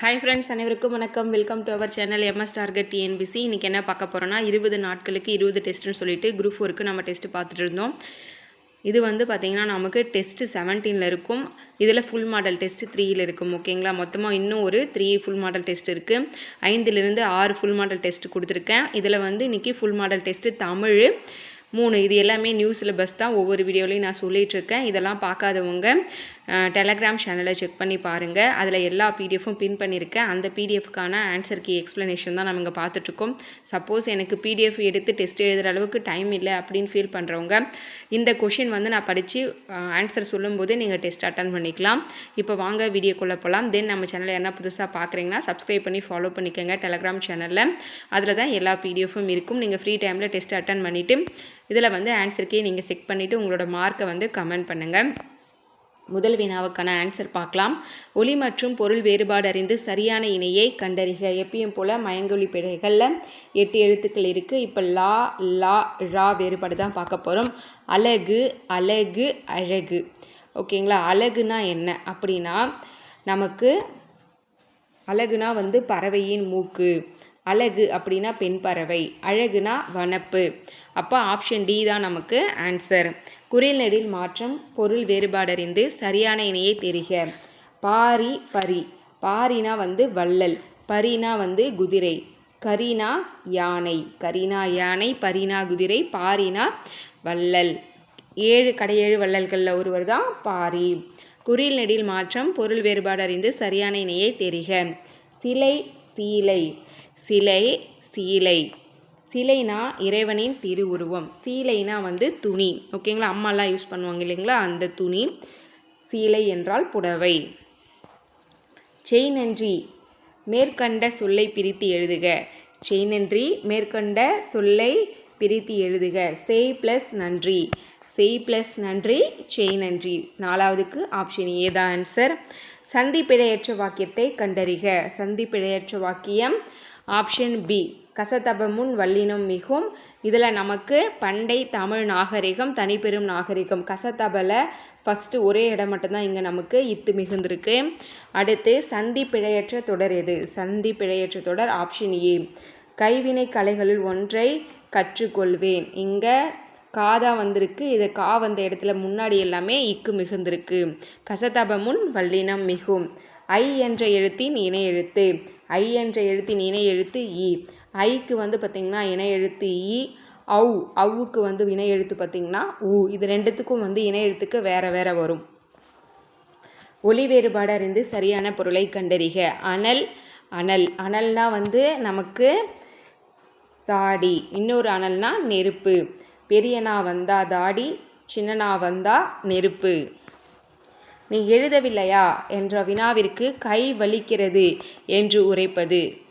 Hi friends அனைவருக்கும் வணக்கம். Welcome to our channel MS target TNPSC இன்றைக்கி என்ன பார்க்க போகிறோன்னா இருபது நாட்களுக்கு இருபது டெஸ்ட்டுன்னு சொல்லிட்டு குரூப் ஒர்க்கு நம்ம டெஸ்ட்டு பார்த்துட்டு இருந்தோம். இது வந்து பார்த்திங்கன்னா நமக்கு டெஸ்ட்டு செவன்டீனில் இருக்கும். இதில் ஃபுல் மாடல் டெஸ்ட்டு த்ரீயில் இருக்கும் ஓகேங்களா மொத்தமாக இன்னும் ஒரு த்ரீ ஃபுல் மாடல் டெஸ்ட் இருக்குது ஐந்துலேருந்து ஆறு ஃபுல் மாடல் டெஸ்ட் கொடுத்துருக்கேன். இதில் வந்து இன்றைக்கி ஃபுல் மாடல் டெஸ்ட்டு தமிழ் மூணு இது எல்லாமே நியூ சிலபஸ் தான். ஒவ்வொரு வீடியோலையும் நான் சொல்லிகிட்ருக்கேன் இதெல்லாம் பார்க்காதவங்க டெலகிராம் சேனலை செக் பண்ணி பாருங்கள் அதில் எல்லா பிடிஎஃப்பும் பின் பண்ணியிருக்கேன். அந்த பிடிஎஃப்க்கான ஆன்சர் கீ எக்ஸ்ப்ளனேஷன் தான் நம்ம இங்கே பார்த்துட்ருக்கோம் சப்போஸ் எனக்கு பிடிஎஃப் எடுத்து டெஸ்ட் எழுதுகிற அளவுக்கு டைம் இல்லை அப்படின்னு ஃபீல் பண்ணுறவங்க இந்த கொஷின் வந்து நான் படித்து ஆன்சர் சொல்லும்போது நீங்கள் டெஸ்ட் அட்டன் பண்ணிக்கலாம். இப்போ வாங்க வீடியோக்குள்ளே போகலாம் தென் நம்ம சேனலில் என்ன புதுசாக பார்க்குறீங்கன்னா சப்ஸ்கிரைப் பண்ணி ஃபாலோ பண்ணிக்கோங்க டெலகிராம் சேனலில் அதில் தான் எல்லா பிடிஎஃப்பும் இருக்கும். நீங்கள் ஃப்ரீ டைமில் டெஸ்ட் அட்டன் பண்ணிவிட்டு இதில் வந்து ஆன்சருக்கே நீங்கள் செக் பண்ணிவிட்டு உங்களோட மார்க்கை வந்து கமெண்ட் பண்ணுங்கள் முதல் வினாவுக்கான ஆன்சர் பார்க்கலாம். ஒளி மற்றும் பொருள் வேறுபாடு அறிந்து சரியான இணையை கண்டறிக. எப்பயும் போல் மயங்கொலி பிழைகளில் எட்டு எழுத்துக்கள் இருக்குது இப்போ லா லா ரா வேறுபாடு தான் பார்க்க போகிறோம் அழகு அழகு அழகு. ஓகேங்களா? அழகுனா என்ன? அப்படின்னா நமக்கு அழகுனா வந்து பறவையின் மூக்கு. அழகு அப்படின்னா பெண் பறவை அழகுனா வனப்பு. அப்போ ஆப்ஷன் டி தான் நமக்கு ஆன்சர் குரில் நெடில் மாற்றம் பொருள் வேறுபாடறிந்து சரியான இணையை தெரிக. பாரி பரி. பாரினா வந்து வள்ளல் பரினா வந்து குதிரை. கரீனா யானை கரீனா யானை பரினா குதிரை பாரினா வள்ளல். ஏழு கடையேழு வள்ளல்களில் ஒருவர் தான் பாரி. குறில் நெடில் மாற்றம் பொருள் வேறுபாடு அறிந்து சரியான இணையை தெரிக. சிலை சீலை. சிலை சீலை. சிலைனா இறைவனின் திருவுருவம். சீலைனா வந்து துணி. ஓகேங்களா அம்மாலாம் யூஸ் பண்ணுவாங்க இல்லைங்களா? அந்த துணி. சீலை என்றால் புடவை. செய் நன்றி மேற்கண்ட சொல்லை பிரித்து எழுதுக. செய் நன்றி மேற்கண்ட சொல்லை பிரித்து எழுதுக. செய் ப்ளஸ் நன்றி. செய் ப்ளஸ் நன்றி செய் நன்றி. நாலாவதுக்கு ஆப்ஷன் ஏ தான் ஆன்சர் சந்திப்பிழையற்ற வாக்கியத்தை கண்டறிக. சந்திப்பிழையற்ற வாக்கியம் ஆப்ஷன் பி. கசதபமுன் வல்லினம் மிகும். இதில் நமக்கு பண்டை தமிழ் நாகரிகம் தனிப்பெரும் நாகரிகம். கசதபல ஃபஸ்ட்டு ஒரே இடம் மட்டும்தான் இங்கே நமக்கு இத்து மிகுந்திருக்கு. அடுத்து சந்தி பிழையற்ற தொடர் எது? சந்தி பிழையற்ற தொடர் ஆப்ஷன் ஏ. கைவினை கலைகளில் ஒன்றை கற்றுக்கொள்வேன். இங்கே காதா வந்திருக்கு. இது கா வந்த இடத்துல முன்னாடி எல்லாமே இக்கு மிகுந்திருக்கு. கசதபமுன் வல்லினம் மிகும். ஐ என்ற எழுத்தின் இணை எழுத்து. ஐ என்ற எழுத்தின் இணை எழுத்து இ. ஐக்கு வந்து பார்த்திங்கன்னா இணை எழுத்து இ அவு அவுக்கு வந்து இணை எழுத்து பார்த்திங்கன்னா உ. இது ரெண்டுத்துக்கும் வந்து இணை எழுத்துக்கு வேறு வேறு வரும். ஒளி வேறுபாடு அறிந்து சரியான பொருளை கண்டறிக. அனல் அனல். அனல்னால் வந்து நமக்கு தாடி. இன்னொரு அனல்னால் நெருப்பு. பெரியனா வந்தா தாடி சின்னனா வந்தா நெருப்பு. நீ எழுதவில்லையா? என்ற வினாவிற்கு கை வலிக்கிறது என்று உரைப்பது.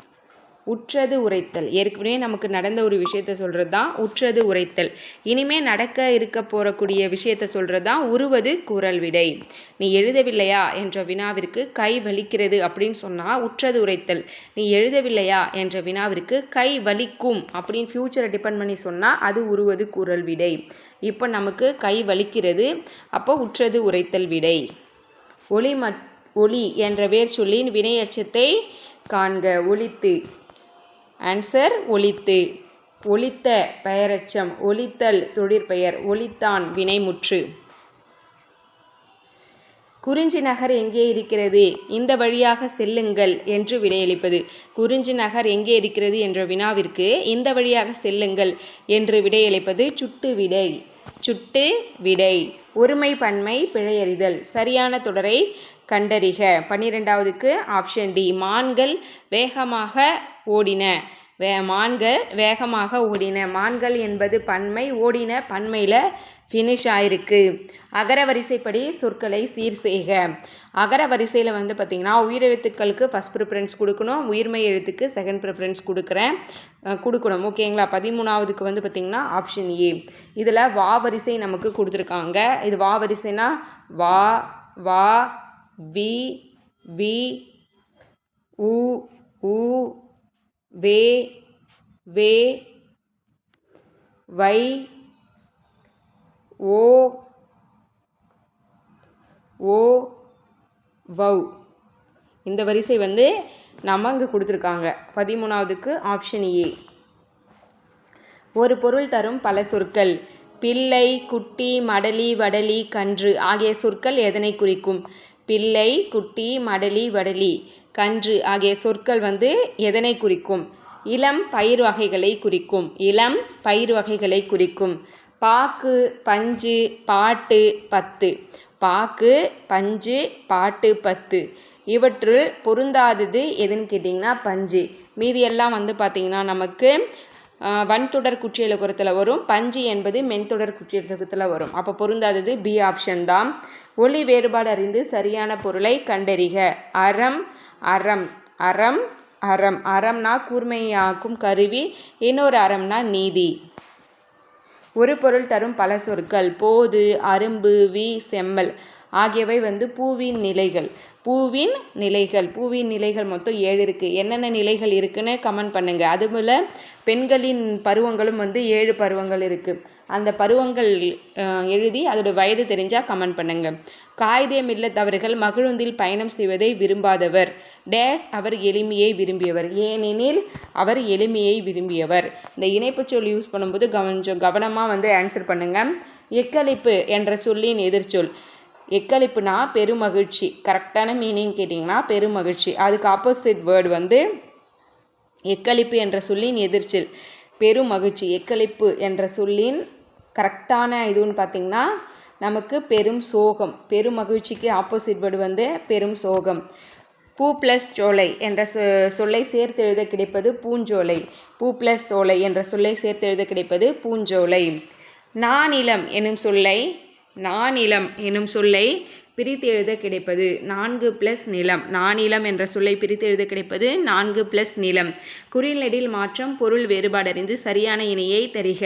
உற்றது உரைத்தல். ஏற்கனவே நமக்கு நடந்த ஒரு விஷயத்த சொல்கிறது தான் உற்றது உரைத்தல். இனிமே நடக்க இருக்க போகக்கூடிய விஷயத்த சொல்கிறது தான் உருவது குரல் விடை. நீ எழுதவில்லையா? என்ற வினாவிற்கு கை வலிக்கிறது அப்படின்னு சொன்னால் உற்றது உரைத்தல். நீ எழுதவில்லையா? என்ற வினாவிற்கு கை வலிக்கும் அப்படின்னு ஃப்யூச்சரை டிபெண்ட் பண்ணி சொன்னால் அது உருவது குரல் விடை. இப்போ நமக்கு கை வலிக்கிறது. அப்போ உற்றது உரைத்தல் விடை. ஒளி மட் ஒளி என்ற வேர் சொல்லின் வினையச்சத்தை காண்க. ஒளித்து. ஆன்சர் ஒளித்து. ஒளித்த பெயரச்சம். ஒளித்தல் தொழிற்பெயர் ஒளித்தான் வினைமுற்று. குறிஞ்சி நகர் எங்கே இருக்கிறது? இந்த வழியாக செல்லுங்கள் என்று விடையளிப்பது. குறிஞ்சி நகர் எங்கே இருக்கிறது என்ற வினாவிற்கு இந்த வழியாக செல்லுங்கள் என்று விடையளிப்பது சுட்டு விடை. சுட்டு விடை. ஒருமை பன்மை பிழையறிதல். சரியான தொடரை கண்டறிக. பன்னிரெண்டாவதுக்கு ஆப்ஷன் டி மான்கள் வேகமாக ஓடின. வே மான்கள் வேகமாக ஓடின. மான்கள் என்பது பன்மை ஓடின பன்மையில் ஃபினிஷ் ஆயிருக்கு. அகர வரிசைப்படி சொற்களை சீர் செய்க. அகர வரிசையில் வந்து பார்த்திங்கன்னா உயிரெழுத்துக்களுக்கு ஃபஸ்ட் ப்ரிஃபரன்ஸ் கொடுக்கணும். உயிர்மை எழுத்துக்கு செகண்ட் ப்ரிஃபரன்ஸ் கொடுக்குறேன். கொடுக்கணும். ஓகேங்களா? பதிமூணாவதுக்கு வந்து பார்த்திங்கன்னா ஆப்ஷன் ஏ இதில் வா வரிசை நமக்கு கொடுத்துருக்காங்க. இது வா வரிசைனா வா வா வி வி உ உ வே வே வை ஓ ஓ வவ் இந்த வரிசை வந்து நம்ம அங்கே கொடுத்துருக்காங்க. பதிமூணாவதுக்கு ஆப்ஷன் ஏ ஒரு பொருள் தரும் பல சொற்கள். பிள்ளை குட்டி மடலி வடலி கன்று ஆகிய சொற்கள் எதனை குறிக்கும்? பிள்ளை குட்டி மடலி வடலி கன்று ஆகிய சொற்கள் வந்து எதனை குறிக்கும்? இளம் பயிர் வகைகளை குறிக்கும். இளம் பயிர் வகைகளை குறிக்கும். பாக்கு பஞ்சு பாட்டு பத்து. பாக்கு பஞ்சு பாட்டு பத்து. இவற்றுள் பொருந்தாதது எதுன்னு கேட்டிங்கன்னா பஞ்சு. மீதி எல்லாம் வந்து பார்த்திங்கன்னா நமக்கு வன்தொடர் குற்றியலுகரத்தில் வரும். பஞ்சு என்பது மென்தொடர் குற்றியலுகரத்தில் வரும். அப்போ பொருந்தாதது பி ஆப்ஷன் தான். ஒளி வேறுபாடு அறிந்து சரியான பொருளை கண்டறிக. அறம் அறம் அறம் அறம். அறம்னா கூர்மையாக்கும் கருவி. இன்னொரு அறம்னா நீதி. ஒரு பொருள் தரும் பல சொற்கள். போது அரும்பு வி செம்மல் ஆகியவை வந்து பூவின் நிலைகள். பூவின் நிலைகள். பூவின் நிலைகள் மொத்தம் ஏழு இருக்குது என்னென்ன நிலைகள் இருக்குதுன்னு கமெண்ட் பண்ணுங்கள் அதுபோல் பெண்களின் பருவங்களும் வந்து ஏழு பருவங்கள் இருக்குது அந்த பருவங்கள் எழுதி அதோட வயது தெரிஞ்சால் கமெண்ட் பண்ணுங்கள் காகிதம் இல்லத்தவர்கள் மகிழுந்தில் பயணம் செய்வதை விரும்பாதவர். டேஸ் அவர் எளிமையை விரும்பியவர். ஏனெனில் அவர் எளிமையை விரும்பியவர். இந்த இணைப்பு சொல் யூஸ் பண்ணும்போது கொஞ்சம் கவனமாக வந்து ஆன்சர் பண்ணுங்கள் எக்களிப்பு என்ற சொல்லின் எதிர்ச்சொல். எக்களிப்புனா பெருமகிழ்ச்சி. கரெக்டான மீனிங் கேட்டிங்கன்னா பெருமகிழ்ச்சி. அதுக்கு ஆப்போசிட் வேர்டு வந்து எக்களிப்பு என்ற சொல்லின் எதிர்ச்சல். பெருமகிழ்ச்சி. எக்களிப்பு என்ற சொல்லின் கரெக்டான இதுன்னு பார்த்திங்கன்னா நமக்கு பெரும் சோகம் பெரும் மகிழ்ச்சிக்கு ஆப்போசிட் வேர்டு வந்து பெரும் சோகம். பூ ப்ளஸ் சோலை என்ற சொ சொல்லை சேர்த்து எழுத கிடைப்பது பூஞ்சோலை. பூ ப்ளஸ் சோலை என்ற சொல்லை சேர்த்து எழுத கிடைப்பது பூஞ்சோலை. நானிலம் எனும் சொல்லை நானிலம் எனும் சொல்லை பிரித்து எழுத கிடைப்பது நான்கு ப்ளஸ் நிலம். நானிலம் என்ற சொல்லை பிரித்து எழுத கிடைப்பது நான்கு ப்ளஸ் நிலம். குறிநெடில் மாற்றம் பொருள் வேறுபாடறிந்து சரியான இணையை தருக.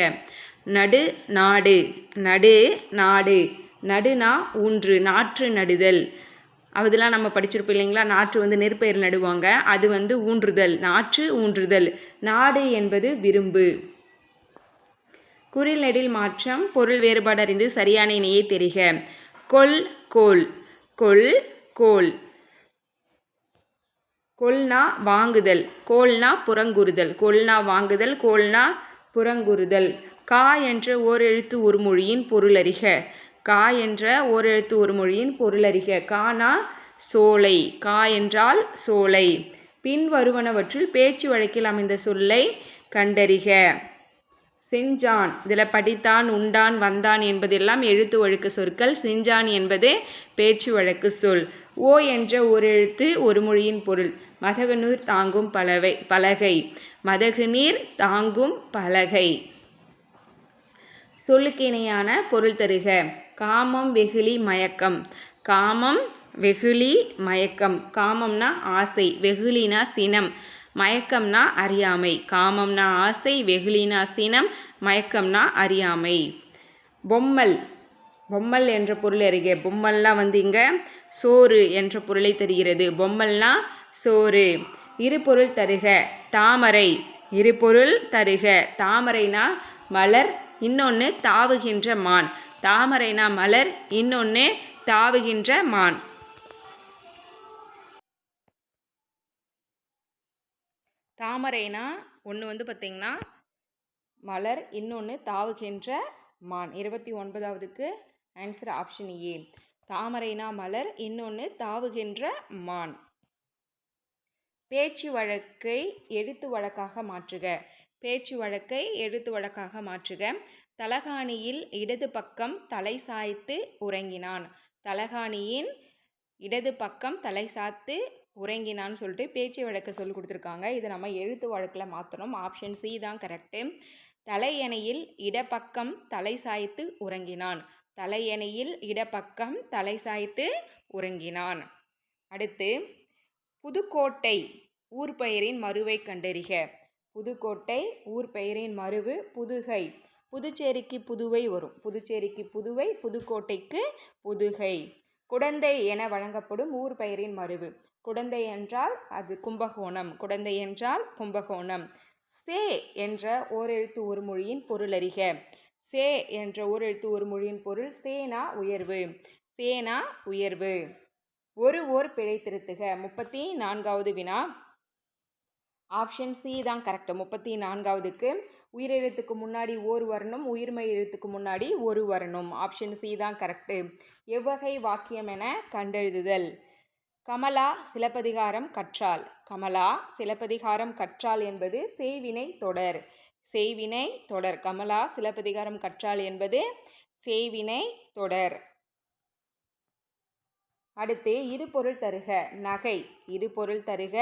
நடு நாடு நடு நாடு நடுனா ஊன்று நாற்று நடுதல். அதெல்லாம் நம்ம படிச்சிருப்போம் இல்லைங்களா? நாற்று வந்து நெற்பயிர் நடுவாங்க. அது வந்து ஊன்றுதல் நாற்று ஊன்றுதல். நாடு என்பது விரும்பு. குறில் நெடில் மாற்றம் பொருள் வேறுபாடு அறிந்து சரியான இணையை தெரிக. கொல் கோல். கொல் கோல். கொல்னா வாங்குதல் கோல்னா புறங்குறுதல். கொல்னா வாங்குதல் கோல்னா புறங்குறுதல். கா என்ற ஓரெழுத்து ஒரு மொழியின் பொருளறிக கா என்ற ஓரெழுத்து ஒரு மொழியின் பொருளறிக கானா சோலை. கா என்றால் சோலை. பின்வருவனவற்றுள் பேச்சு வழக்கில் அமைந்த சொல்லை கண்டறிக. செஞ்சான். இதில் படித்தான் உண்டான் வந்தான் என்பதெல்லாம் எழுத்து வழக்கு சொற்கள். செஞ்சான் என்பது பேச்சு வழக்கு சொல். ஓ என்ற ஒரு எழுத்து ஒரு மொழியின் பொருள். மதகுநீர் தாங்கும் பலவை பலகை. மதகுநீர் தாங்கும் பலகை. சொல்லுக்கிணையான பொருள் தருக. காமம் வெகுளி மயக்கம். காமம் வெகுளி மயக்கம். காமம்னா ஆசை வெகுளினா சினம் மயக்கம்னா அறியாமை. காமம்னா ஆசை வெகுளினா சினம் மயக்கம்னா அறியாமை. பொம்மல் பொம்மல் என்ற பொருள் அறிக பொம்மல்லாம் வந்து இங்கே சோறு என்ற பொருளை தருகிறது. பொம்மல்னா சோறு. இரு பொருள் தருக. தாமரை இரு பொருள் தருக. தாமரைனா மலர் இன்னொன்று தாவுகின்ற மான். தாமரைனா மலர் இன்னொன்று தாவுகின்ற மான். தாமரைனா ஒன்று வந்து பார்த்திங்கன்னா மலர் இன்னொன்று தாவுகின்ற மான். இருபத்தி ஒன்பதாவதுக்கு ஆன்சர் ஆப்ஷன் ஏ தாமரைனா மலர் இன்னொன்று தாவுகின்ற மான். பேச்சு வழக்கை எழுத்து வழக்காக மாற்றுக. பேச்சு வழக்கை எழுத்து வழக்காக மாற்றுக. தலகாணியில் இடது பக்கம் தலை சாய்த்து உறங்கினான். தலகாணியின் இடது பக்கம் தலை சாத்து உறங்கினான்னு சொல்லிட்டு பேச்சு வழக்கு சொல்லி கொடுத்துருக்காங்க. இதை நம்ம எழுத்து வழக்கில் மாற்றணும் ஆப்ஷன் சி தான் கரெக்டு தலையணையில் இடப்பக்கம் தலை சாய்த்து உறங்கினான். தலையணையில் இடப்பக்கம் தலை சாய்த்து உறங்கினான். அடுத்து புதுக்கோட்டை ஊர் பெயரின் மறுவை கண்டறிக. புதுக்கோட்டை ஊர் பெயரின் மறுவு புதுகை. புதுச்சேரிக்கு புதுவை வரும். புதுச்சேரிக்கு புதுவை புதுக்கோட்டைக்கு புதுகை. குடந்தை என வழங்கப்படும் ஊர் பெயரின் மறுவு குடந்தை என்றால் அது கும்பகோணம். குடந்தை என்றால் கும்பகோணம். சே என்ற ஓரெழுத்து ஒரு மொழியின் பொருள் அறிக. சே என்ற ஓரெழுத்து ஒரு மொழியின் பொருள் சேனா உயர்வு. சேனா உயர்வு. ஒரு ஓர் பிழை திருத்துக. முப்பத்தி நான்காவது வினா. ஆப்ஷன் சி தான் கரெக்ட் முப்பத்தி நான்காவதுக்கு உயிரெழுத்துக்கு முன்னாடி ஓர் வரணும் உயிர்மை எழுத்துக்கு முன்னாடி ஒரு வரணும். ஆப்ஷன் சி தான் கரெக்டு எவ்வகை வாக்கியம் என கண்டெழுதுதல். கமலா சிலப்பதிகாரம் கற்றால் கமலா சிலப்பதிகாரம் கற்றால் என்பது செய்வினை தொடர். செய்வினை தொடர். கமலா சிலப்பதிகாரம் கற்றால் என்பது செய்வினை தொடர். அடுத்து இரு பொருள் தருக. நகை. இரு பொருள் தருக.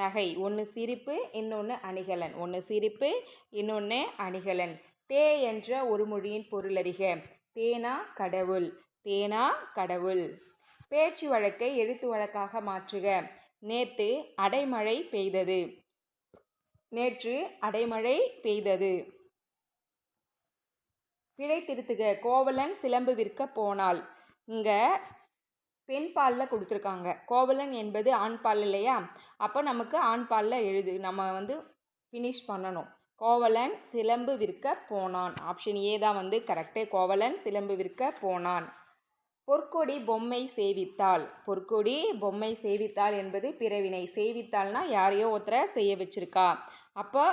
நகை. ஒன்று சிரிப்பு இன்னொன்று அணிகலன். ஒன்று சிரிப்பு இன்னொன்று அணிகலன். தே என்ற ஒரு மொழியின் பொருளறிக தேனா கடவுள். தேனா கடவுள். பேச்சு வழக்கை எழுத்து வழக்காக மாற்றுக. நேற்று அடைமழை பெய்தது. நேற்று அடைமழை பெய்தது. பிழை திருத்துக. கோவலன் சிலம்பு விற்க போனால் இங்கே பெண் பாலில் கொடுத்துருக்காங்க. கோவலன் என்பது ஆண் பால் இல்லையா? அப்போ நமக்கு ஆண் பாலில் எழுது. நம்ம வந்து ஃபினிஷ் பண்ணணும். கோவலன் சிலம்பு விற்க போனான். ஆப்ஷன் ஏ தான் வந்து கரெக்டு கோவலன் சிலம்பு விற்க போனான். பொற்கொடி பொம்மை சேவித்தாள். பொற்கொடி பொம்மை சேவித்தாள் என்பது பிறவினை. சேவித்தாள்னா யாரையோ ஒருத்தரை செய்ய வச்சிருக்கா. அப்போ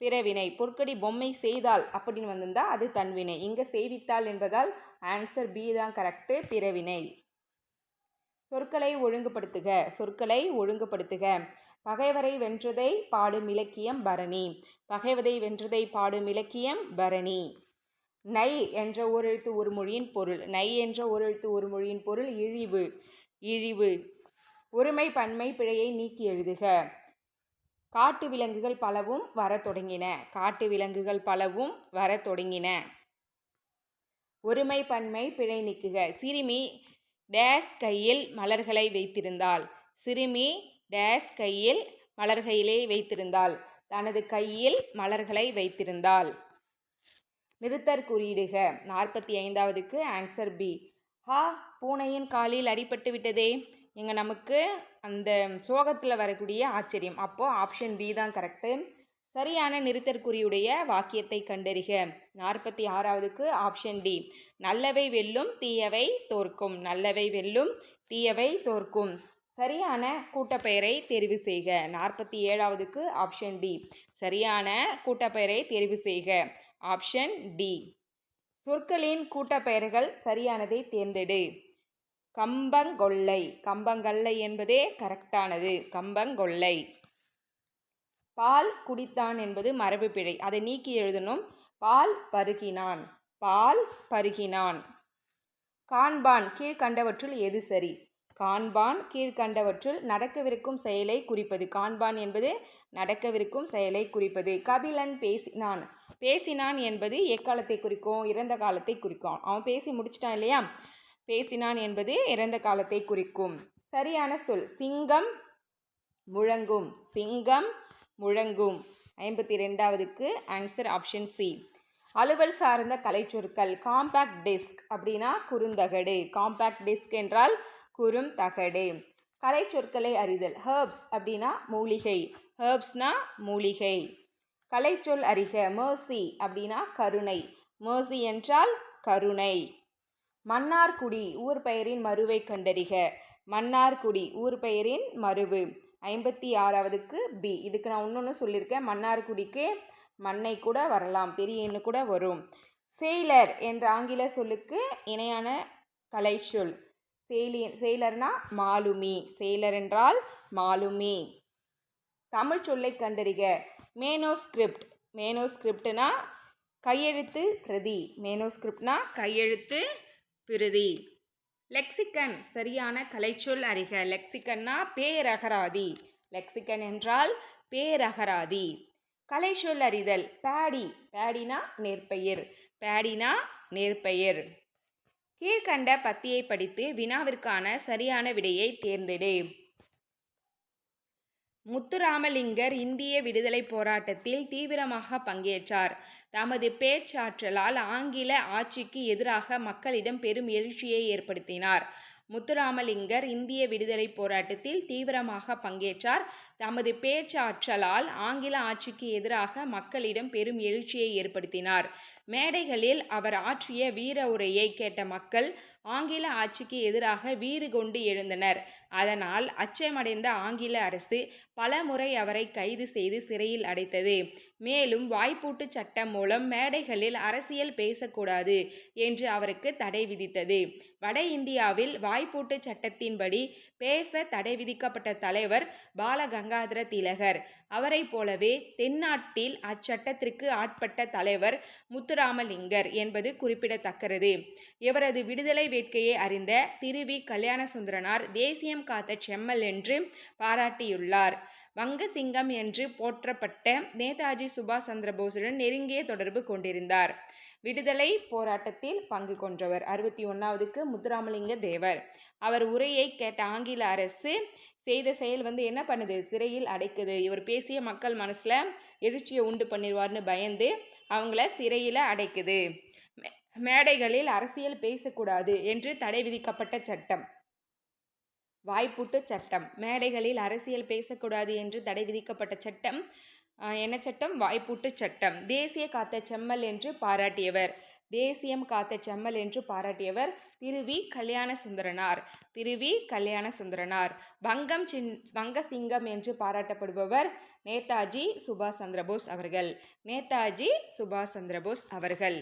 பிறவினை. பொற்கொடி பொம்மை செய்தால் அப்படின்னு வந்திருந்தால் அது தன்வினை இங்கே சேவித்தாள் என்பதால் ஆன்சர் பி தான் கரெக்டு பிறவினை. சொற்களை ஒழுங்குபடுத்துக சொற்களை ஒழுங்குபடுத்துக. பகைவரை வென்றதை பாடும் இலக்கியம் பரணி. பகைவதை வென்றதை பாடும் இலக்கியம் பரணி. நை என்ற ஓரெழுத்து ஒரு மொழியின் பொருள். நை என்ற ஓரெழுத்து ஒரு மொழியின் பொருள் இழிவு. இழிவு. ஒருமை பன்மை பிழையை நீக்கி எழுதுக. காட்டு விலங்குகள் பலவும் வரத் தொடங்கின. காட்டு விலங்குகள் பலவும் வரத் தொடங்கின. ஒருமை பன்மை பிழை நீக்குக. சிறுமி டேஸ் கையில் மலர்களை வைத்திருந்தாள். சிறுமி டேஸ் கையில் மலர்கையிலே வைத்திருந்தாள். தனது கையில் மலர்களை வைத்திருந்தாள். நிறுத்தற் குறியீடுக. நாற்பத்தி ஐந்தாவதுக்கு ஆன்சர் பி. ஹா பூனையின் காலில் அடிபட்டு விட்டதே. இங்கே நமக்கு அந்த சோகத்தில் வரக்கூடிய ஆச்சரியம். அப்போது ஆப்ஷன் பி தான் கரெக்டு சரியான நிறுத்தற்குறியுடைய வாக்கியத்தை கண்டறிக. நாற்பத்தி ஆறாவதுக்கு ஆப்ஷன் டி நல்லவை வெல்லும் தீயவை தோற்கும். நல்லவை வெல்லும் தீயவை தோற்கும். சரியான கூட்டப்பெயரை தெரிவு செய்க. நாற்பத்தி ஏழாவதுக்கு ஆப்ஷன் டி சரியான கூட்டப்பெயரை தெரிவு செய்க. ஆப்ஷன் டி சொற்களின் கூட்டப்பெயர்கள் சரியானதை தேர்ந்தெடு. கம்பங்கொல்லை. கம்பங்கல்லை என்பதே கரெக்டானது கம்பங்கொல்லை. பால் குடித்தான் என்பது மரபு பிழை. அதை நீக்கி எழுதணும். பால் பருகினான். பால் பருகினான். காண்பான் கீழ்கண்டவற்றுள் எது சரி? காண்பான் கீழ்கண்டவற்றுள் நடக்கவிருக்கும் செயலை குறிப்பது. காண்பான் என்பது நடக்கவிருக்கும் செயலை குறிப்பது. கபிலன் பேசினான். பேசினான் என்பது எக்காலத்தை குறிக்கும்? இறந்த காலத்தை குறிக்கும். அவன் பேசி முடிச்சிட்டான் இல்லையா? பேசினான் என்பது இறந்த காலத்தை குறிக்கும். சரியான சொல். சிங்கம் முழங்கும். சிங்கம் முழங்கும். ஐம்பத்தி ரெண்டாவதுக்கு ஆன்சர் ஆப்ஷன் சி. அலுவல் சார்ந்த கலைச்சொற்கள் காம்பேக்ட் டிஸ்க் அப்படின்னா குறுந்தகடு. காம்பேக்ட் டிஸ்க் என்றால் குறுந்தகடு கலைச்சொற்களை அறிதல் ஹர்ப்ஸ் அப்படின்னா மூலிகை. ஹர்ப்ஸ்னா மூலிகை. கலைச்சொல் அறிக மேர்சி அப்படின்னா கருணை. மேர்சி என்றால் கருணை. மன்னார்குடி ஊர் பெயரின் மறுவை கண்டறிக. மன்னார்குடி ஊர் பெயரின் மறுவு. ஐம்பத்தி ஆறாவதுக்கு பி இதுக்கு நான் இன்னொன்று சொல்லியிருக்கேன். மன்னார்குடிக்கு மண்ணை கூட வரலாம். பெரிய எண்ணு கூட வரும். செயலர் என்ற ஆங்கில சொல்லுக்கு இணையான கலைச்சொல். சேலி சேலர்னா மாலுமி. செயலர் என்றால் மாலுமி. தமிழ் சொல்லை கண்டறிக. மேனோஸ்கிரிப்ட். மேனோஸ்கிரிப்ட்னா கையெழுத்து பிரதி. மேனோஸ்கிரிப்ட்னா கையெழுத்து பிரதி. லெக்சிக்கன் சரியான கலைச்சொல் அறிக. லெக்சிக்கன்னா பேரகராதி. லெக்சிக்கன் என்றால் பேரகராதி. கலைச்சொல் அறிதல். பேடி. பேடினா நெற்பெயர் பேடினா நெற்பெயர் கீழ்கண்ட பத்தியை படித்து வினாவிற்கான சரியான விடையை தேர்ந்தெடு. முத்துராமலிங்கர் இந்திய விடுதலை போராட்டத்தில் தீவிரமாக பங்கேற்றார். தமது பேச்சாற்றலால் ஆங்கில ஆட்சிக்கு எதிராக மக்களிடம் பெரும் எழுச்சியை ஏற்படுத்தினார். முத்துராமலிங்கர் இந்திய விடுதலை போராட்டத்தில் தீவிரமாக பங்கேற்றார். தமது பேச்சாற்றலால் ஆங்கில ஆட்சிக்கு எதிராக மக்களிடம் பெரும் எழுச்சியை ஏற்படுத்தினார். மேடைகளில் அவர் ஆற்றிய வீர உரையை கேட்ட மக்கள் ஆங்கில ஆட்சிக்கு எதிராக வீறு கொண்டு எழுந்தனர். அதனால் அச்சமடைந்த ஆங்கில அரசு பல முறை அவரை கைது செய்து சிறையில் அடைத்தது. மேலும் வாய்ப்பூட்டு சட்டம் மூலம் மேடைகளில் அரசியல் பேசக்கூடாது என்று அவருக்கு தடை விதித்தது. வட இந்தியாவில் வாய்ப்பூட்டு சட்டத்தின்படி பேச தடை விதிக்கப்பட்ட தலைவர் பாலகங்காதர திலகர். அவரை போலவே தென்னாட்டில் அச்சட்டத்திற்கு ஆட்பட்ட தலைவர் முத்துராமலிங்கர் என்பது குறிப்பிடத்தக்கது. இவரது விடுதலை வேட்கையை அறிந்த திருவி கல்யாணசுந்தரனார் தேசியம் காத்த செம்மல் என்று பாராட்டியுள்ளார். வங்கசிங்கம் என்று போற்றப்பட்ட நேதாஜி சுபாஷ் சந்திரபோஸுடன் நெருங்கிய தொடர்பு கொண்டிருந்தார். விடுதலை போராட்டத்தில் பங்கு கொண்டவர் அறுபத்தி ஒன்றாவதுக்கு முத்துராமலிங்க தேவர். அவர் உரையை கேட்ட ஆங்கில அரசு செய்த செயல் வந்து என்ன பண்ணுது? சிறையில் அடைக்குது. இவர் பேசிய மக்கள் மனசில் எழுச்சியை உண்டு பண்ணிடுவார்னு பயந்து அவங்கள சிறையில் அடைக்குது. மேடைகளில் அரசியல் பேசக்கூடாது என்று தடை விதிக்கப்பட்ட சட்டம். வாய்ப்பூட்டு சட்டம். மேடைகளில் அரசியல் பேசக்கூடாது என்று தடை விதிக்கப்பட்ட சட்டம் என்ன சட்டம்? வாய்ப்பூட்டு சட்டம். தேசிய காத்த செம்மல் என்று பாராட்டியவர். தேசியம் காத்த செம்மல் என்று பாராட்டியவர் திருவி கல்யாண சுந்தரனார் திருவி கல்யாண சுந்தரனார் வங்கம் சின் வங்க சிங்கம் என்று பாராட்டப்படுபவர் நேதாஜி சுபாஷ் சந்திரபோஸ் அவர்கள். நேதாஜி சுபாஷ் சந்திரபோஸ் அவர்கள்.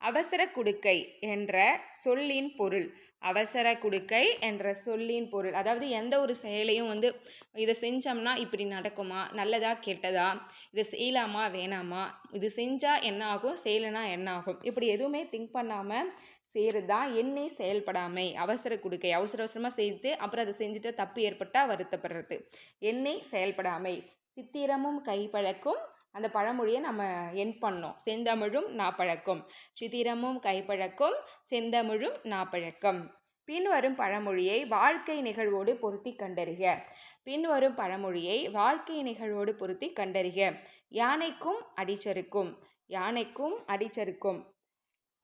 அவசர குடுக்கை என்ற சொல்லின் பொருள். அவசர குடுக்கை என்ற சொல்லின் பொருள். அதாவது எந்த ஒரு செயலையும் வந்து இதை செஞ்சோம்னா இப்படி நடக்குமா? நல்லதா கெட்டதா? இதை செய்யலாமா வேணாமா? இது செஞ்சால் என்ன ஆகும்? செய்யலைனா என்ன ஆகும்? இப்படி எதுவுமே திங்க் பண்ணாமல் செய்கிறது தான் என்னை செயல்படாமை. அவசர குடுக்கை. அவசர அவசரமாக செய்து அப்புறம் அதை செஞ்சுட்டு தப்பு ஏற்பட்டால் வருத்தப்படுறது. என்னை செயல்படாமை. சித்திரமும் கைப்பழக்கும் அந்த பழமொழியை நம்ம என் பண்ணோம். செந்தமிழும் நாப்பழக்கம். சித்திரமும் கைப்பழக்கம். செந்தமிழும் நாப்பழக்கம். பின்வரும் பழமொழியை வாழ்க்கை நிகழ்வோடு பொருத்தி கண்டறிக. பின்வரும் பழமொழியை வாழ்க்கை நிகழ்வோடு பொருத்தி கண்டறிக. யானைக்கும் அடிச்சருக்கும் யானைக்கும் அடிச்சருக்கும்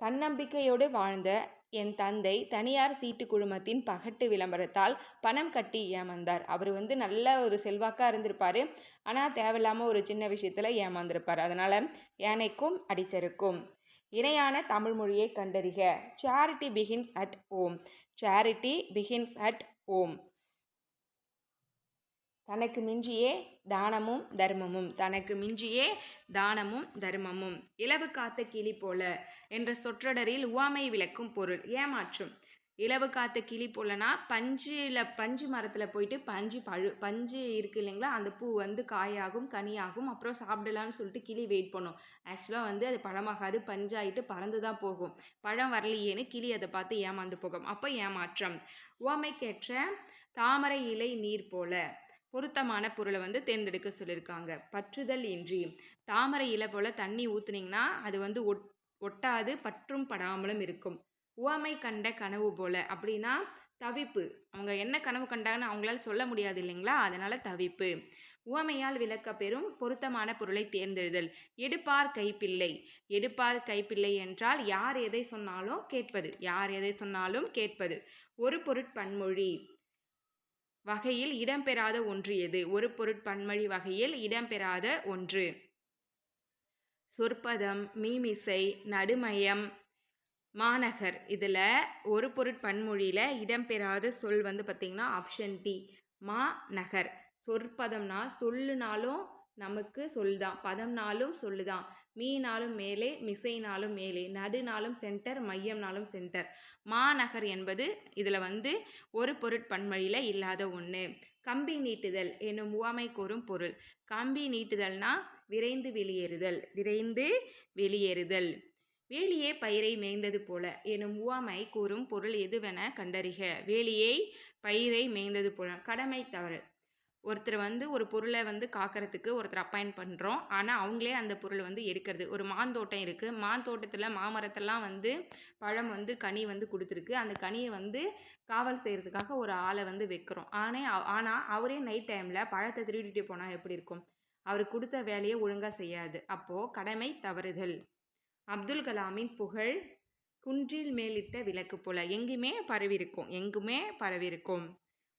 தன்னம்பிக்கையோடு வாழ்ந்த என் தந்தை தனியார் சீட்டு குழுமத்தின் பகட்டு விளம்பரத்தால் பணம் கட்டி ஏமாந்தார். அவர் வந்து நல்ல ஒரு செல்வாக்காக இருந்திருப்பார். ஆனால் தேவையில்லாமல் ஒரு சின்ன விஷயத்தில் ஏமாந்திருப்பார். அதனால் யானைக்கும் அடிச்சருக்கும். இணையான தமிழ் மொழியை கண்டறிக. Charity begins at home charity begins at home தனக்கு மிஞ்சியே தானமும் தர்மமும். தனக்கு மிஞ்சியே தானமும் தர்மமும். இலவு காத்த கிளி போல என்ற சொற்றொடரில் உவாமை விளக்கும் பொருள். ஏமாற்றும். இலவு காத்த கிளி போலனா பஞ்சில் பஞ்சு மரத்தில் போயிட்டு பஞ்சு பழு பஞ்சு இருக்குது இல்லைங்களா? அந்த பூ வந்து காயாகும் கனியாகும் அப்புறம் சாப்பிடலான்னு சொல்லிட்டு கிளி வெயிட் பண்ணும். ஆக்சுவலாக வந்து அது பழமாகாது பஞ்சாயிட்டு பறந்து தான் போகும். பழம் வரலையேன்னு கிளி அதை பார்த்து ஏமாந்து போகும். அப்போ ஏமாற்றம். உவமைக்கேற்ற தாமரை இலை நீர் போல. பொருத்தமான பொருளை வந்து தேர்ந்தெடுக்க சொல்லியிருக்காங்க. பற்றுதல் இன்றி. தாமரை இலை போல் தண்ணி ஊற்றுனீங்கன்னா அது வந்து ஒட் ஒட்டாது பற்றும் படாமலும் இருக்கும். உவமை கண்ட கனவு போல். அப்படின்னா தவிப்பு. அவங்க என்ன கனவு கண்டாங்கன்னு அவங்களால சொல்ல முடியாது இல்லைங்களா? அதனால் தவிப்பு. உவமையால் விளக்க பெறும் பொருத்தமான பொருளை தேர்ந்தெழுதல் எடுப்பார் கைப்பிள்ளை. எடுப்பார் கைப்பிள்ளை என்றால் யார் எதை சொன்னாலும் கேட்பது. யார் எதை சொன்னாலும் கேட்பது. ஒரு பொருட்பன்மொழி. வகையில் இடம்பெறாத ஒன்று எது? ஒரு பொருட்பன்மொழி வகையில் இடம்பெறாத ஒன்று. சொற்பதம் மீமிசை நடுமயம் மாநகர். இதில் ஒரு பொருட்பன்மொழியில் இடம்பெறாத சொல் வந்து பார்த்திங்கன்னா ஆப்ஷன் டி மா நகர் சொற்பதம்னா சொல்லுனாலும் நமக்கு சொல்லுதான் பதம்னாலும் சொல்லுதான். மீனாலும் மேலே மிசைனாலும் மேலே நடுனாலும் சென்டர் மையம்னாலும் சென்டர். மாநகர் என்பது இதில் வந்து ஒரு பொருட்பன்மொழியில் இல்லாத ஒன்று கம்பி நீட்டுதல் என்னும் உவமை கூறும் பொருள். கம்பி நீட்டுதல்னா விரைந்து வெளியேறுதல் விரைந்து வெளியேறுதல். வேலியே பயிரை மேய்ந்தது போல எனும் உவமை கூறும் பொருள் எதுவென கண்டறிக. வேலியை பயிரை மேய்ந்தது போல. கடமை தவறு. ஒருத்தர் வந்து ஒரு பொருளை வந்து காக்கிறதுக்கு ஒருத்தர் அப்பாயிண்ட் பண்ணுறோம் ஆனால் அவங்களே அந்த பொருளை வந்து எடுக்கிறது. ஒரு மாந்தோட்டம் இருக்குது மாந்தோட்டத்தில் மாமரத்தெல்லாம் வந்து பழம் வந்து கனி வந்து கொடுத்துருக்கு. அந்த கனியை வந்து காவல் செய்கிறதுக்காக ஒரு ஆளை வந்து வைக்கிறோம். ஆனால் ஆனால் அவரே நைட் டைமில் பழத்தை திருடிட்டு போனால் எப்படி இருக்கும்? அவர் கொடுத்த வேலையை ஒழுங்காக செய்யாது. அப்போது கடமை தவறுதல். அப்துல் கலாமின் புகழ் குன்றில் மேலிட்ட விளக்கு போல. எங்குமே பரவியிருக்கும் எங்குமே பரவியிருக்கும்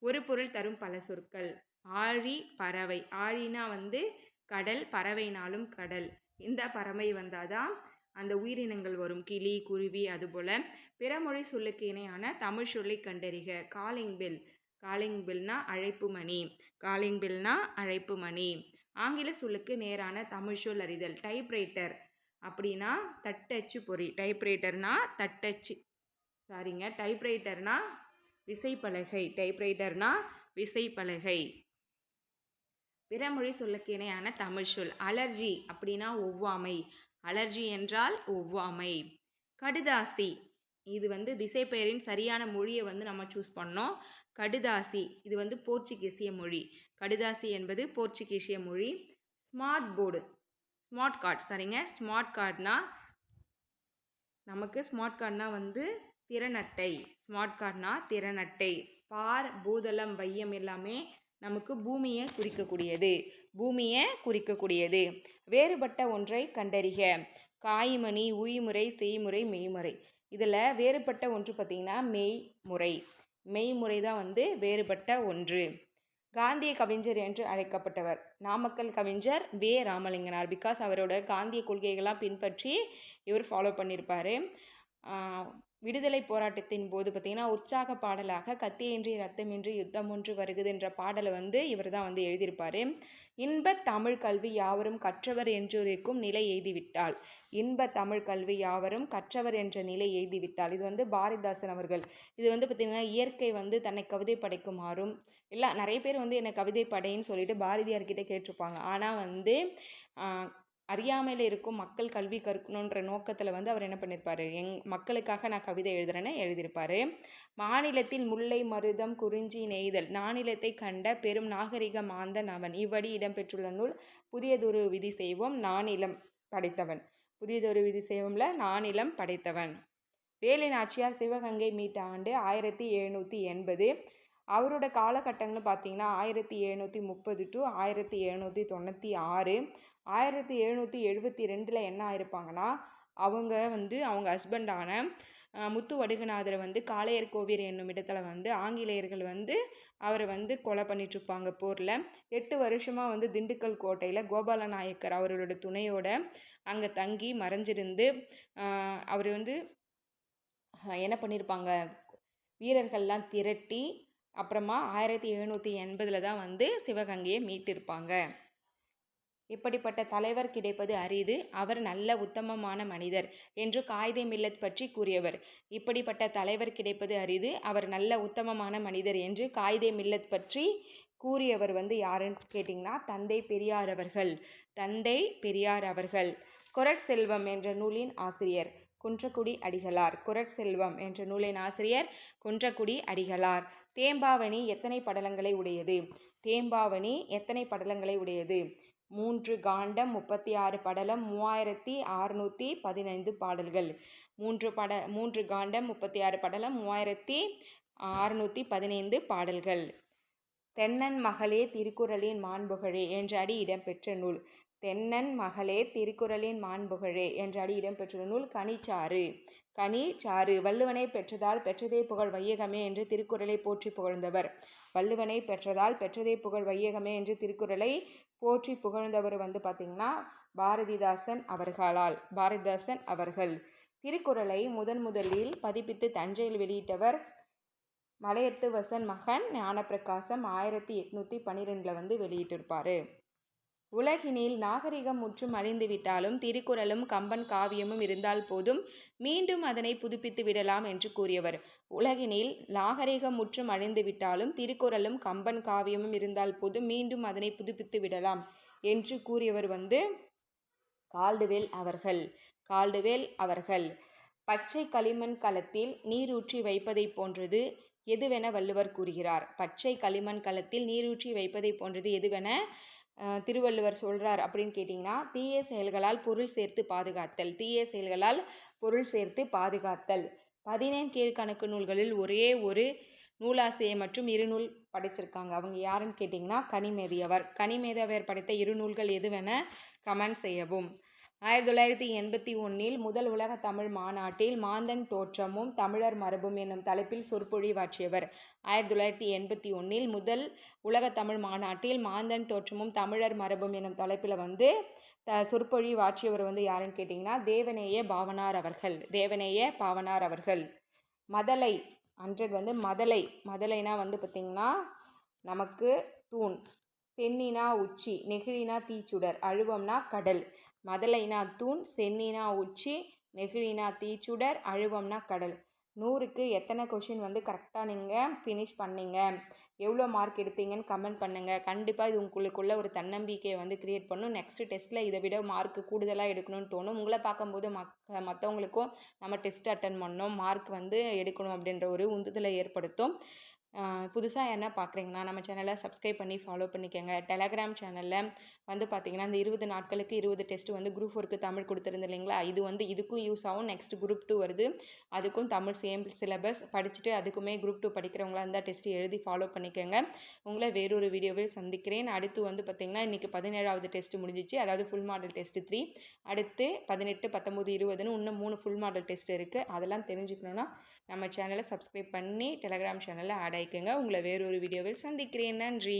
ஒரு பொருள் தரும் பல சொற்கள். ஆழி பறவை. ஆழினா வந்து கடல் பறவைனாலும் கடல். இந்த பறவை வந்தால் தான் அந்த உயிரினங்கள் வரும். கிளி குருவி அதுபோல். பிறமொழி சொல்லுக்கு இணையான தமிழ் சொல்லை கண்டறிக. காலிங் பெல் காலிங் பெல்னா அழைப்பு மணி காலிங் பெல்னா அழைப்பு மணி ஆங்கில சொல்லுக்கு நேரான தமிழ் சொல் அறிதல். டைப்ரைட்டர் அப்படின்னா தட்டச்சு பொறி. டைப்ரைட்டர்னா தட்டச்சு. சாரிங்க. டைப்ரைட்டர்னா விசைப்பலகை. டைப்ரைட்டர்னா விசைப்பலகை. பிறமொழி சொல்லுக்கு இணையான தமிழ் சொல் அலர்ஜி அப்படின்னா ஒவ்வாமை அலர்ஜி என்றால் ஒவ்வாமை கடுதாசி இது வந்து திசை பெயரின் சரியான மொழியை வந்து நம்ம சூஸ் பண்ணோம். கடுதாசி இது வந்து போர்ச்சுகீசிய மொழி. கடுதாசி என்பது போர்ச்சுகீசிய மொழி. ஸ்மார்ட் போர்டு ஸ்மார்ட் கார்டு சரிங்க. ஸ்மார்ட் கார்டுனா நமக்கு ஸ்மார்ட் கார்டுனா வந்து திறனட்டை ஸ்மார்ட் கார்டுனா திறனட்டை பார் பூதளம் வையம் எல்லாமே நமக்கு பூமியை குறிக்கக்கூடியது. பூமியை குறிக்கக்கூடியது. வேறுபட்ட ஒன்றை கண்டறிக. காய்மணி உய்முறை செய்முறை மெய்முறை. இதில் வேறுபட்ட ஒன்று பார்த்திங்கன்னா மெய்முறை. மெய்முறை தான் வந்து வேறுபட்ட ஒன்று. காந்திய கவிஞர் என்று அழைக்கப்பட்டவர். நாமக்கல் கவிஞர் வே. ராமலிங்கனார். பிகாஸ் அவரோட காந்திய கொள்கைகள்லாம் பின்பற்றி இவர் ஃபாலோ பண்ணியிருப்பார் விடுதலை போராட்டத்தின் போது பார்த்திங்கன்னா உற்சாக பாடலாக கத்தியின்றி ரத்தமின்றி யுத்தம் ஒன்று வருகிறது என்ற பாடலை வந்து இவர் தான் வந்து எழுதியிருப்பார். இன்ப தமிழ் கல்வி யாவரும் கற்றவர் என்றுரைக்கும் நிலை எய்திவிட்டால் இன்ப தமிழ் கல்வி யாவரும் கற்றவர் என்ற நிலை எய்திவிட்டால் இது வந்து பாரதிதாசன் அவர்கள். இது வந்து பார்த்திங்கன்னா இயற்கை வந்து தன்னை கவிதை படைக்குமாறும் இல்லை நிறைய பேர் வந்து என்னை கவிதை படைன்னு சொல்லிட்டு பாரதியார்கிட்ட கேட்டிருப்பாங்க. ஆனால் வந்து அறியாமையில் இருக்கும் மக்கள் கல்வி கற்கணுன்ற நோக்கத்தில் வந்து அவர் என்ன பண்ணியிருப்பார் எங் மக்களுக்காக நான் கவிதை எழுதுகிறேன்னு எழுதியிருப்பார். மாநிலத்தில் முல்லை மருதம் குறிஞ்சி நெய்தல் நானிலத்தை கண்ட பெரும் நாகரிக மாந்தன் அவன். இவ்வடி இடம்பெற்றுள்ள நூல் புதியதொரு விதி செய்வோம் நானிலம் படைத்தவன். புதியதொரு விதி செய்வோம்ல நானிலம் படைத்தவன். வேலை நாச்சியார் சிவகங்கை மீட்ட ஆண்டு ஆயிரத்தி எழுநூற்றி எண்பது. அவரோட காலகட்டம்னு பார்த்தீங்கன்னா ஆயிரத்தி எழுநூற்றி முப்பது டு ஆயிரத்தி எழுநூற்றி தொண்ணூற்றி ஆறு. ஆயிரத்தி எழுநூற்றி எழுபத்தி ரெண்டில் என்ன ஆயிருப்பாங்கன்னா அவங்க வந்து அவங்க ஹஸ்பண்டான முத்து வடுகநாதரை வந்து காளையர் கோவில் என்னும் இடத்துல வந்து ஆங்கிலேயர்கள் வந்து அவரை வந்து கொலை பண்ணிட்டுருப்பாங்க போரில். எட்டு வருஷமாக வந்து திண்டுக்கல் கோட்டையில் கோபால நாயக்கர் அவர்களோட துணையோட அங்கே தங்கி மறைஞ்சிருந்து அவர் வந்து என்ன பண்ணியிருப்பாங்க வீரர்கள்லாம் திரட்டி அப்புறமா ஆயிரத்தி எழுநூற்றி எண்பதில் தான் வந்து சிவகங்கையை மீட்டிருப்பாங்க. இப்படிப்பட்ட தலைவர் கிடைப்பது அரிது. அவர் நல்ல உத்தமமான மனிதர் என்று காயிதே மில்லத் பற்றி கூறியவர். இப்படிப்பட்ட தலைவர் கிடைப்பது அரிது. அவர் நல்ல உத்தமமான மனிதர் என்று காயிதே மில்லத் பற்றி கூறியவர் வந்து யாருன்னு கேட்டிங்கன்னா தந்தை பெரியார் அவர்கள். தந்தை பெரியார் அவர்கள். குரட்செல்வம் என்ற நூலின் ஆசிரியர். குன்றக்குடி அடிகளார். குரட்செல்வம் என்ற நூலின் ஆசிரியர். குன்றக்குடி அடிகளார். தேம்பாவணி எத்தனை படலங்களை உடையது? தேம்பாவணி எத்தனை படலங்களை உடையது? மூன்று காண்டம் முப்பத்தி ஆறு படலம் மூவாயிரத்தி அறுநூற்றி பதினைந்து பாடல்கள். மூன்று பட மூன்று காண்டம் முப்பத்தி ஆறு படலம் மூவாயிரத்தி அறுநூற்றி பதினைந்து பாடல்கள். தென்னன் மகளே திருக்குறளின் மாண்புகழே என்ற அடி இடம்பெற்ற நூல். தென்னன் மகளே திருக்குறளின் மாண்புகழே என்ற அடி இடம்பெற்ற நூல் கனிச்சாறு. கனி சாறு வள்ளுவனை பெற்றதால் பெற்றதே புகழ் வையகமே என்று திருக்குறளை போற்றி புகழ்ந்தவர். வள்ளுவனை பெற்றதால் பெற்றதே புகழ் வையகமே என்று திருக்குறளை போற்றி புகழ்ந்தவர் வந்து பார்த்திங்கன்னா பாரதிதாசன் அவர்களால் பாரதிதாசன் அவர்கள். திருக்குறளை முதன் முதலில் பதிப்பித்து தஞ்சையில் வெளியிட்டவர் மலையத்து வசன் மகன் ஞானப்பிரகாசம் ஆயிரத்தி எட்நூற்றி பன்னிரெண்டில் வந்து வெளியிட்டிருப்பார். உலகினில் நாகரிகம் முற்றும் அழிந்துவிட்டாலும் திருக்குறளும் கம்பன் காவியமும் இருந்தால் போதும். மீண்டும் அதனை புதுப்பித்து விடலாம் என்று கூறியவர். உலகினில் நாகரிகம் முற்றும் அழிந்துவிட்டாலும் திருக்குறளும் கம்பன் காவியமும் இருந்தால் போதும். மீண்டும் அதனை புதுப்பித்து விடலாம் என்று கூறியவர் வந்து கால்டுவேல் அவர்கள். கால்டுவேல் அவர்கள் பச்சை களிமண் களத்தில் நீரூற்றி வைப்பதை போன்றது எதுவென வள்ளுவர் கூறுகிறார். பச்சை களிமண் களத்தில் நீரூற்றி வைப்பதை போன்றது எதுவென? திருவள்ளுவர் சொல்கிறார் அப்படின்னு கேட்டிங்கன்னா தீய செயல்களால் பொருள் சேர்த்து பாதுகாத்தல் தீய செயல்களால் பொருள் சேர்த்து பாதுகாத்தல். பதினேழு கீழ்கணக்கு நூல்களில் ஒரே ஒரு நூலாசிரியர் மற்றும் இரு நூல் படைச்சிருக்காங்க. அவங்க யாருன்னு கேட்டிங்கன்னா கனிமேதியவர். கனிமேதியவர் படைத்த இரு நூல்கள் எதுவென? கமெண்ட் செய்யவும். ஆயிரத்தி தொள்ளாயிரத்தி எண்பத்தி ஒன்றில் முதல் உலக தமிழ் மாநாட்டில் மாந்தன் தோற்றமும் தமிழர் மரபும் என்னும் தலைப்பில் சொற்பொழிவாற்றியவர். ஆயிரத்தி தொள்ளாயிரத்தி எண்பத்தி ஒன்றில் முதல் உலக தமிழ் மாநாட்டில் மாந்தன் தோற்றமும் தமிழர் மரபும் என்னும் தலைப்பில் வந்து த சொற்பொழிவாற்றியவர் வந்து யாருன்னு கேட்டிங்கன்னா தேவநேய பாவனார் அவர்கள். தேவநேய பாவனார் அவர்கள். மதலை அன்றது வந்து மதலை. மதலைனா வந்து பார்த்திங்கன்னா நமக்கு தூண். தென்னினா உச்சி நெகிழினா தீச்சுடர் அழுவம்னா கடல். மதலைனா தூண் சென்னினா உச்சி நெகிழினா தீச்சுடர் அழுவம்னா கடல். நூறுக்கு எத்தனை கொஷின் வந்து கரெக்டாக நீங்கள் ஃபினிஷ் பண்ணீங்க? எவ்வளோ மார்க் எடுத்தீங்கன்னு கமெண்ட் பண்ணுங்கள் கண்டிப்பாக இது உங்களுக்குள்ளே ஒரு தன்னம்பிக்கையை வந்து க்ரியேட் பண்ணும். நெக்ஸ்ட் டெஸ்ட்டில் இதை விட மார்க் கூடுதலாக எடுக்கணும்னு தோணும். உங்களை பார்க்கும்போது மக் மற்றவங்களுக்கும் நம்ம டெஸ்ட் அட்டன் பண்ணோம் மார்க் வந்து எடுக்கணும் அப்படின்ற ஒரு உந்துதலை ஏற்படுத்தும். புதுசாக என்ன பார்க்குறீங்கன்னா நம்ம சேனலை சப்ஸ்கிரைப் பண்ணி ஃபாலோ பண்ணிக்கோங்க. டெலகிராம் சேனலில் வந்து பார்த்திங்கன்னா இந்த இருபது நாட்களுக்கு இருபது டெஸ்ட் வந்து குரூப் ஃபோருக்கு தமிழ் கொடுத்துருந்து இல்லைங்களா? இது வந்து இதுக்கும் யூஸ் ஆகும். நெக்ஸ்ட் குரூப் டூ வருது. அதுக்கும் தமிழ் சேம் சிலபஸ் படிச்சுட்டு அதுக்குமே குரூப் டூ படிக்கிறவங்களா இருந்தால் டெஸ்ட் எழுதி ஃபாலோ பண்ணிக்கோங்க. உங்களை வேறொரு வீடியோவில் சந்திக்கிறேன். அடுத்து வந்து பார்த்திங்கன்னா இன்றைக்கி பதினேழாவது டெஸ்ட் முடிஞ்சிச்சு. அதாவது ஃபுல் மாடல் டெஸ்ட் த்ரீ அடுத்து பதினெட்டு பத்தொம்போது இருபதுன்னு இன்னும் மூணு ஃபுல் மாடல் டெஸ்ட் இருக்குது அதெல்லாம் தெரிஞ்சுக்கணுன்னா நம்ம சேனலை சப்ஸ்கிரைப் பண்ணி டெலகிராம் சேனலில் ஆட் ஆகிக்கோங்க உங்களை வேறொரு வீடியோவில் சந்திக்கிறேன். நன்றி.